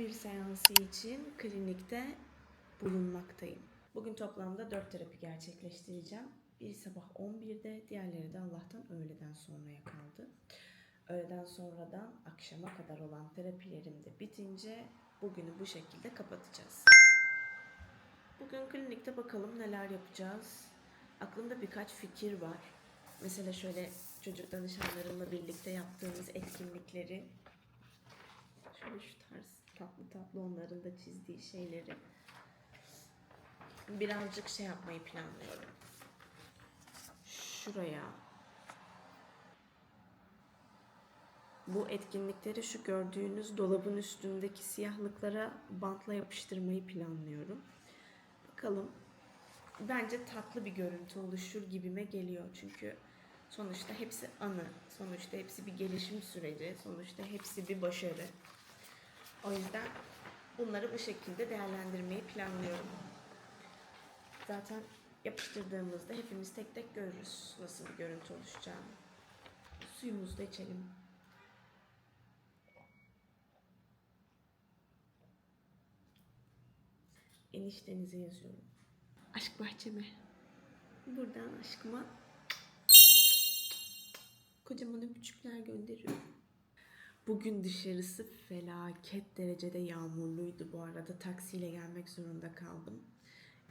bir seansı için klinikte bulunmaktayım. Bugün toplamda 4 terapi gerçekleştireceğim. Bir sabah 11'de, diğerleri de Allah'tan öğleden sonraya kaldı. Öğleden sonradan akşama kadar olan terapilerim de bitince bugünü bu şekilde kapatacağız. Bugün klinikte bakalım neler yapacağız. Aklımda birkaç fikir var. Mesela şöyle çocuk danışanlarımla birlikte yaptığımız etkinlikleri şöyle şu tarz tatlı tatlı onların da çizdiği şeyleri birazcık şey yapmayı planlıyorum. Şuraya bu etkinlikleri şu gördüğünüz dolabın üstündeki siyahlıklara bantla yapıştırmayı planlıyorum. Bakalım. Bence tatlı bir görüntü oluşur gibime geliyor. Çünkü sonuçta hepsi anı. Sonuçta hepsi bir gelişim süreci. Sonuçta hepsi bir başarı. O yüzden bunları bu şekilde değerlendirmeyi planlıyorum. Zaten yapıştırdığımızda hepimiz tek tek görürüz nasıl bir görüntü oluşacağını. Suyumuzu da içelim. Eniştenize yazıyorum. Aşk bahçeme. Buradan aşkıma kocaman öpücükler gönderiyorum. Bugün dışarısı felaket derecede yağmurluydu bu arada. Taksiyle gelmek zorunda kaldım.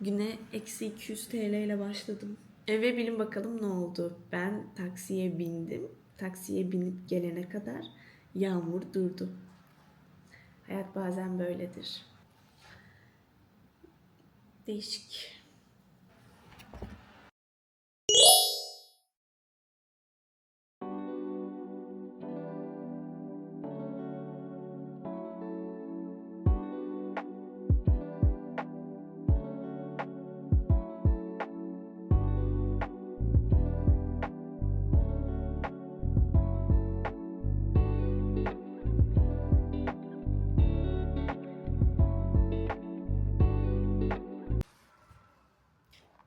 Güne eksi 200 TL ile başladım. Eve bilin bakalım ne oldu. Ben taksiye bindim. Taksiye binip gelene kadar yağmur durdu. Hayat bazen böyledir. Değişik.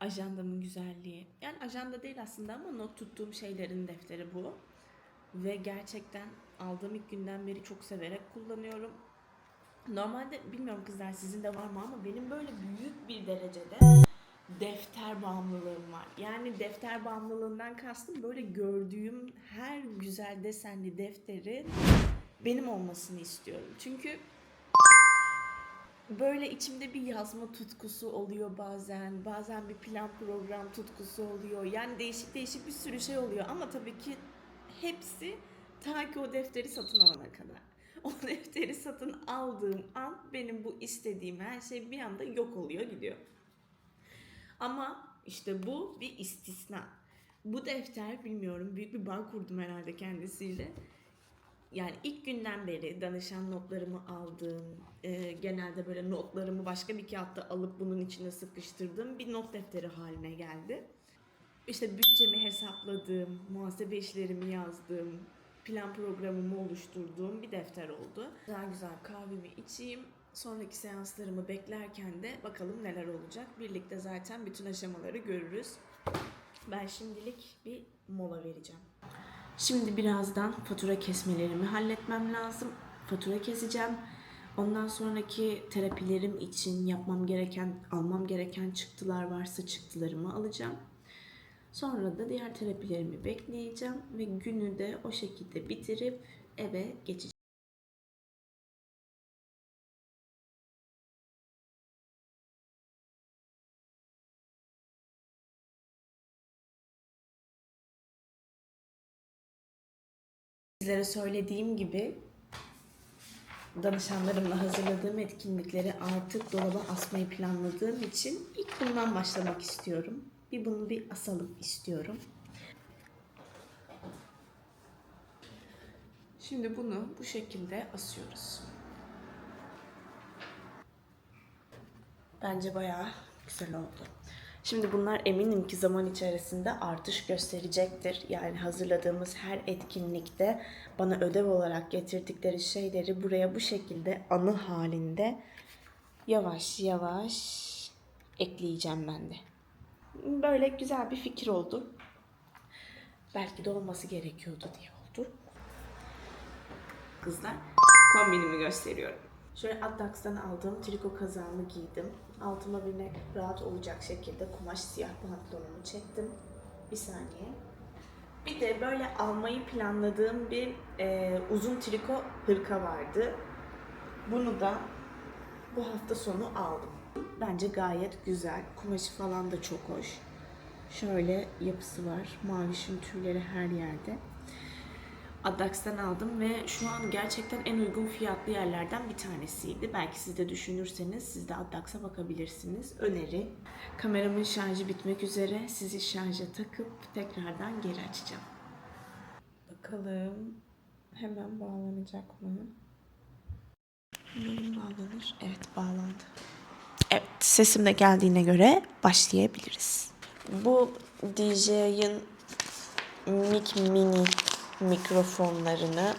Ajandamın güzelliği. Yani ajanda değil aslında ama not tuttuğum şeylerin defteri bu. Ve gerçekten aldığım ilk günden beri çok severek kullanıyorum. Normalde bilmiyorum kızlar sizin de var mı ama benim böyle büyük bir derecede defter bağımlılığım var. Yani defter bağımlılığından kastım böyle gördüğüm her güzel desenli defteri benim olmasını istiyorum. Çünkü böyle içimde bir yazma tutkusu oluyor bazen. Bazen bir plan program tutkusu oluyor. Yani değişik değişik bir sürü şey oluyor ama tabii ki hepsi ta ki o defteri satın alana kadar. O defteri satın aldığım an benim bu istediğim her şey bir anda yok oluyor gidiyor. Ama işte bu bir istisna. Bu defter bilmiyorum büyük bir bağ kurdum herhalde kendisiyle yani ilk günden beri danışan notlarımı aldığım, e, genelde böyle notlarımı başka bir kağıtta alıp bunun içine sıkıştırdığım bir not defteri haline geldi. İşte bütçemi hesapladığım, muhasebe işlerimi yazdığım, plan programımı oluşturduğum bir defter oldu. Güzel güzel kahvemi içeyim. Sonraki seanslarımı beklerken de bakalım neler olacak. Birlikte zaten bütün aşamaları görürüz. Ben şimdilik bir mola vereceğim. Şimdi birazdan fatura kesmelerimi halletmem lazım. Fatura keseceğim. Ondan sonraki terapilerim için yapmam gereken, almam gereken çıktılar varsa çıktılarımı alacağım. Sonra da diğer terapilerimi bekleyeceğim ve günü de o şekilde bitirip eve geçeceğim. Sizlere söylediğim gibi danışanlarımla hazırladığım etkinlikleri artık dolaba asmayı planladığım için ilk bundan başlamak istiyorum. Bir bunu bir asalım istiyorum. Şimdi bunu bu şekilde asıyoruz. Bence bayağı güzel oldu. Şimdi bunlar eminim ki zaman içerisinde artış gösterecektir. Yani hazırladığımız her etkinlikte bana ödev olarak getirdikleri şeyleri buraya bu şekilde anı halinde yavaş yavaş ekleyeceğim ben de. Böyle güzel bir fikir oldu. Belki de olması gerekiyordu diye oldu. Kızlar kombinimi gösteriyorum. Şöyle Addax'tan aldığım triko kazağımı giydim. Altıma bir rahat olacak şekilde kumaş siyah pantolonumu çektim. Bir saniye. Bir de böyle almayı planladığım bir e, uzun triko hırka vardı. Bunu da bu hafta sonu aldım. Bence gayet güzel. Kumaşı falan da çok hoş. Şöyle yapısı var. Mavişin tüyleri her yerde. Adax'tan aldım ve şu an gerçekten en uygun fiyatlı yerlerden bir tanesiydi. Belki siz de düşünürseniz siz de Adax'a bakabilirsiniz. Öneri. Kameramın şarjı bitmek üzere. Sizi şarja takıp tekrardan geri açacağım. Bakalım hemen bağlanacak mı? Umarım bağlanır. Evet bağlandı. Evet sesim de geldiğine göre başlayabiliriz. Bu DJ'in Mic Mini mikrofonlarını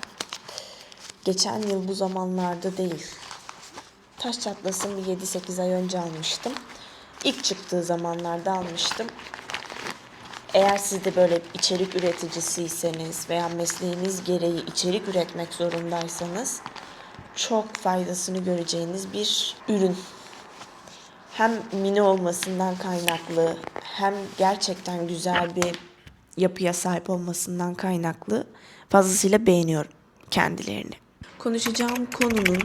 geçen yıl bu zamanlarda değil. Taş çatlasın bir 7-8 ay önce almıştım. İlk çıktığı zamanlarda almıştım. Eğer siz de böyle içerik üreticisiyseniz veya mesleğiniz gereği içerik üretmek zorundaysanız çok faydasını göreceğiniz bir ürün. Hem mini olmasından kaynaklı hem gerçekten güzel bir yapıya sahip olmasından kaynaklı fazlasıyla beğeniyorum kendilerini. Konuşacağım konunun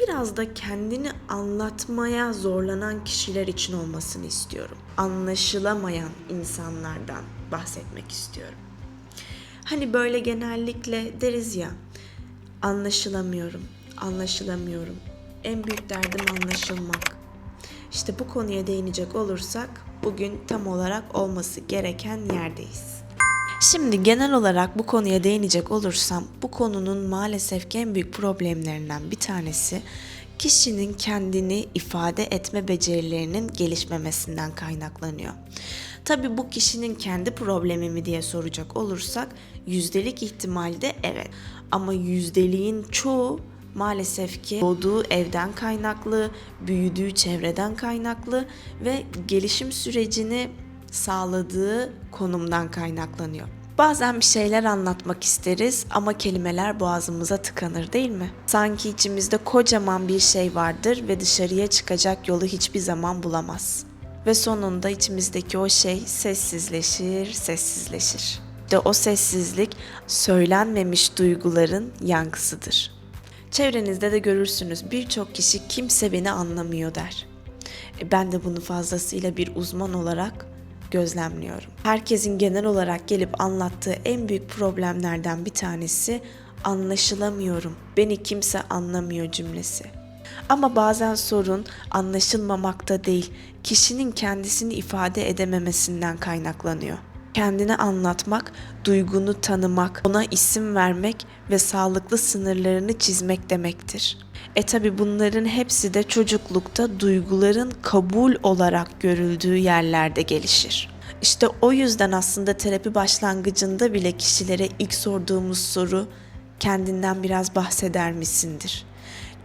biraz da kendini anlatmaya zorlanan kişiler için olmasını istiyorum. Anlaşılamayan insanlardan bahsetmek istiyorum. Hani böyle genellikle deriz ya, anlaşılamıyorum, anlaşılamıyorum. En büyük derdim anlaşılmak. İşte bu konuya değinecek olursak bugün tam olarak olması gereken yerdeyiz. Şimdi genel olarak bu konuya değinecek olursam bu konunun maalesef en büyük problemlerinden bir tanesi kişinin kendini ifade etme becerilerinin gelişmemesinden kaynaklanıyor. Tabi bu kişinin kendi problemi mi diye soracak olursak yüzdelik ihtimalde evet. Ama yüzdeliğin çoğu maalesef ki doğduğu evden kaynaklı, büyüdüğü çevreden kaynaklı ve gelişim sürecini sağladığı konumdan kaynaklanıyor. Bazen bir şeyler anlatmak isteriz ama kelimeler boğazımıza tıkanır değil mi? Sanki içimizde kocaman bir şey vardır ve dışarıya çıkacak yolu hiçbir zaman bulamaz. Ve sonunda içimizdeki o şey sessizleşir, sessizleşir. İşte o sessizlik söylenmemiş duyguların yankısıdır. Çevrenizde de görürsünüz birçok kişi kimse beni anlamıyor der. E ben de bunu fazlasıyla bir uzman olarak gözlemliyorum. Herkesin genel olarak gelip anlattığı en büyük problemlerden bir tanesi anlaşılamıyorum. Beni kimse anlamıyor cümlesi. Ama bazen sorun anlaşılmamakta değil, kişinin kendisini ifade edememesinden kaynaklanıyor. Kendini anlatmak, duygunu tanımak, ona isim vermek ve sağlıklı sınırlarını çizmek demektir. E tabi bunların hepsi de çocuklukta duyguların kabul olarak görüldüğü yerlerde gelişir. İşte o yüzden aslında terapi başlangıcında bile kişilere ilk sorduğumuz soru kendinden biraz bahseder misindir?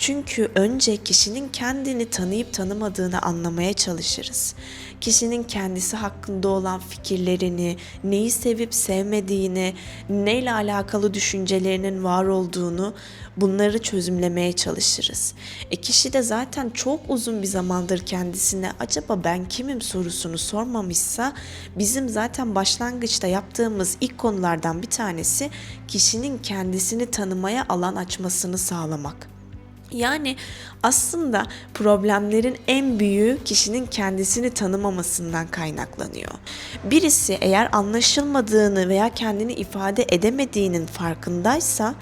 Çünkü önce kişinin kendini tanıyıp tanımadığını anlamaya çalışırız. Kişinin kendisi hakkında olan fikirlerini, neyi sevip sevmediğini, neyle alakalı düşüncelerinin var olduğunu bunları çözümlemeye çalışırız. E kişi de zaten çok uzun bir zamandır kendisine acaba ben kimim sorusunu sormamışsa bizim zaten başlangıçta yaptığımız ilk konulardan bir tanesi kişinin kendisini tanımaya alan açmasını sağlamak. Yani aslında problemlerin en büyüğü kişinin kendisini tanımamasından kaynaklanıyor. Birisi eğer anlaşılmadığını veya kendini ifade edemediğinin farkındaysa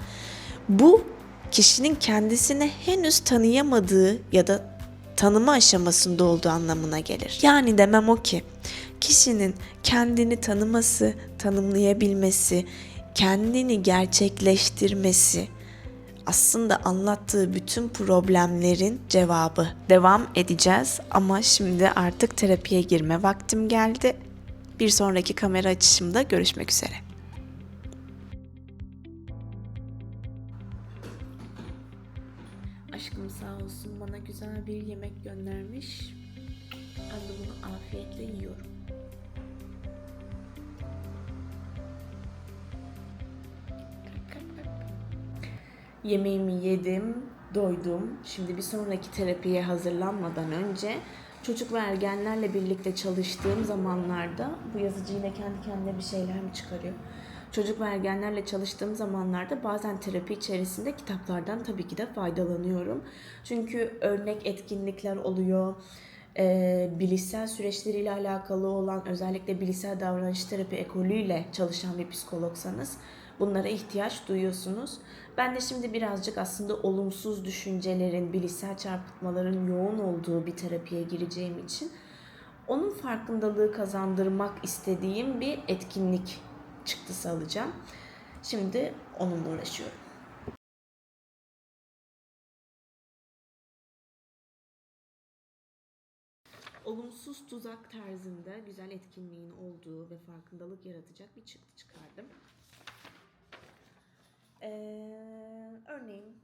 bu kişinin kendisini henüz tanıyamadığı ya da tanıma aşamasında olduğu anlamına gelir. Yani demem o ki kişinin kendini tanıması, tanımlayabilmesi, kendini gerçekleştirmesi, aslında anlattığı bütün problemlerin cevabı. Devam edeceğiz ama şimdi artık terapiye girme vaktim geldi. Bir sonraki kamera açışımda görüşmek üzere. Aşkım sağ olsun bana güzel bir yemek göndermiş. Ben de bunu afiyetle yiyorum. Yemeğimi yedim. doydum. Şimdi bir sonraki terapiye hazırlanmadan önce çocuk ve ergenlerle birlikte çalıştığım zamanlarda bu yazıcı yine kendi kendine bir şeyler mi çıkarıyor? Çocuk ve ergenlerle çalıştığım zamanlarda bazen terapi içerisinde kitaplardan tabii ki de faydalanıyorum. Çünkü örnek etkinlikler oluyor. Ee, bilişsel süreçleriyle alakalı olan özellikle bilişsel davranış terapi ekolüyle çalışan bir psikologsanız bunlara ihtiyaç duyuyorsunuz. Ben de şimdi birazcık aslında olumsuz düşüncelerin, bilişsel çarpıtmaların yoğun olduğu bir terapiye gireceğim için onun farkındalığı kazandırmak istediğim bir etkinlik çıktısı alacağım. Şimdi onunla uğraşıyorum. Olumsuz tuzak tarzında güzel etkinliğin olduğu ve farkındalık yaratacak bir çıktı çıkardım. Ee, örneğin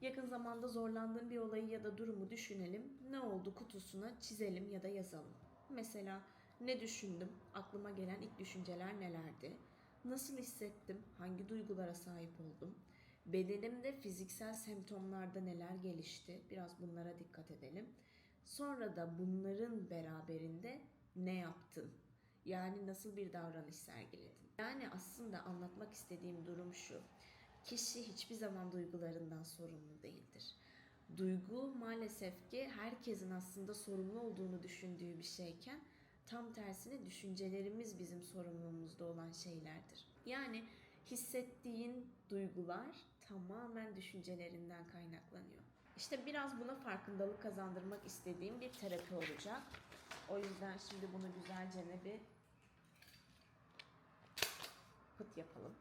yakın zamanda zorlandığın bir olayı ya da durumu düşünelim. Ne oldu kutusuna çizelim ya da yazalım. Mesela ne düşündüm? Aklıma gelen ilk düşünceler nelerdi? Nasıl hissettim? Hangi duygulara sahip oldum? Bedenimde fiziksel semptomlarda neler gelişti? Biraz bunlara dikkat edelim. Sonra da bunların beraberinde ne yaptın? Yani nasıl bir davranış sergiledin? Yani aslında anlatmak istediğim durum şu. Kişi hiçbir zaman duygularından sorumlu değildir. Duygu maalesef ki herkesin aslında sorumlu olduğunu düşündüğü bir şeyken tam tersine düşüncelerimiz bizim sorumluluğumuzda olan şeylerdir. Yani hissettiğin duygular tamamen düşüncelerinden kaynaklanıyor. İşte biraz buna farkındalık kazandırmak istediğim bir terapi olacak. O yüzden şimdi bunu güzelce bir pıt yapalım.